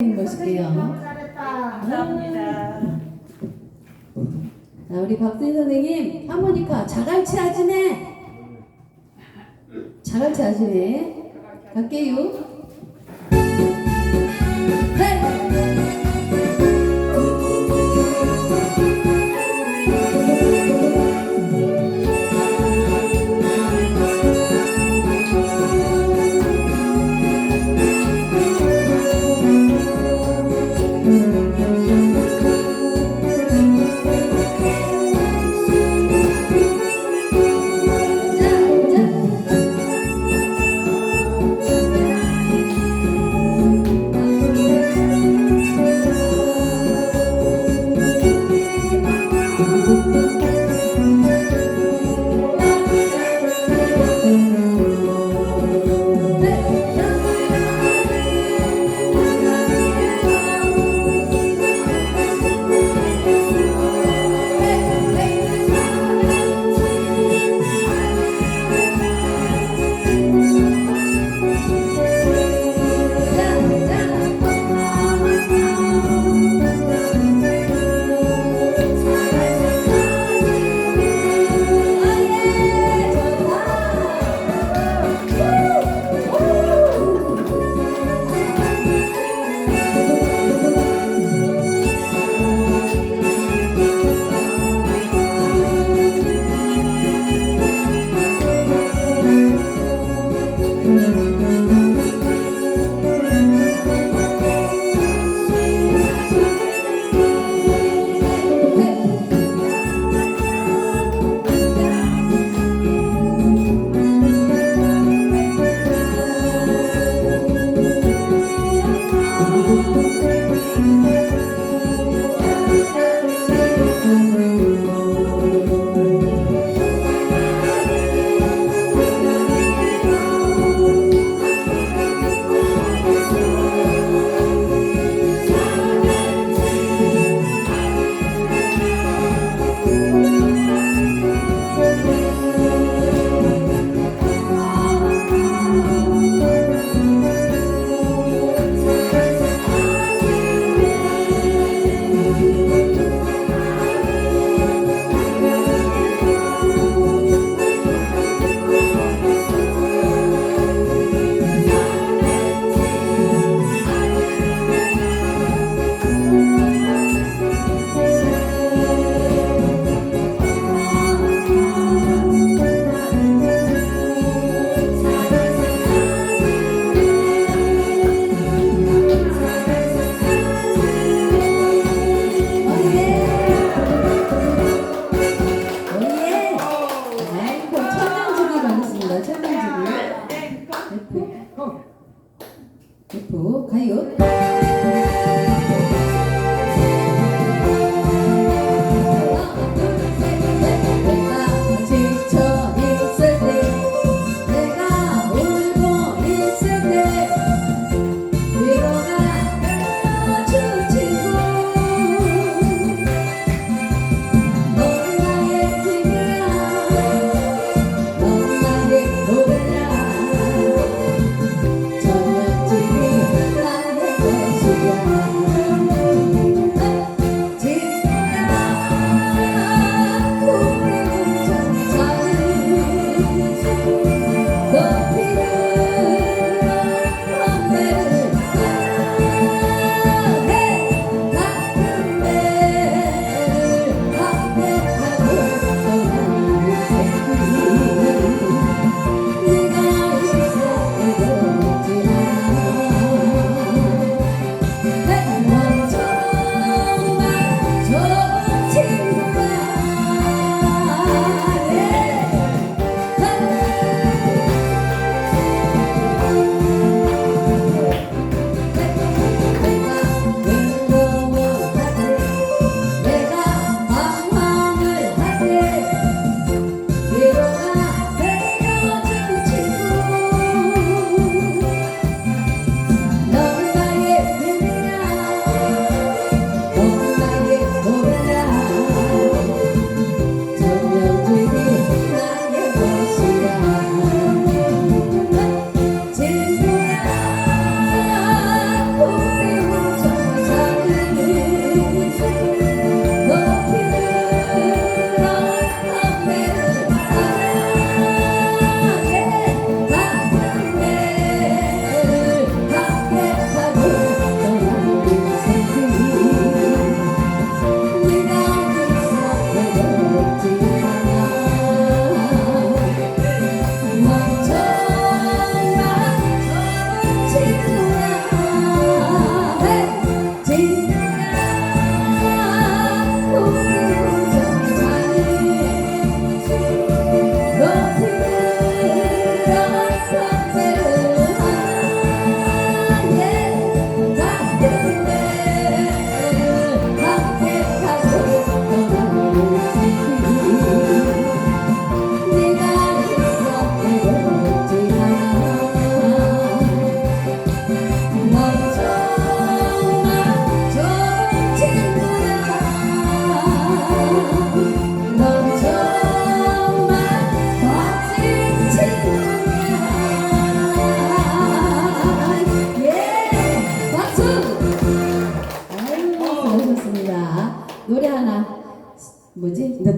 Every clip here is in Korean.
멋있게요. 감사합니다. 자, 우리 박수희 선생님, 하모니카 자갈치 아지네. 자갈치 아지네. 갈게요.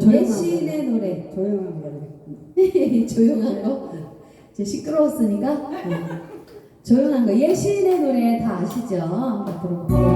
예신의 노래. 조용한 거. 조용한 거. 이제 시끄러웠으니까. 조용한 거. 예신의 노래 다 아시죠? 한번 들어볼게요.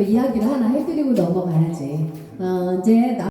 이야기를 하나 해드리고 넘어가야지. 어, 이제 나...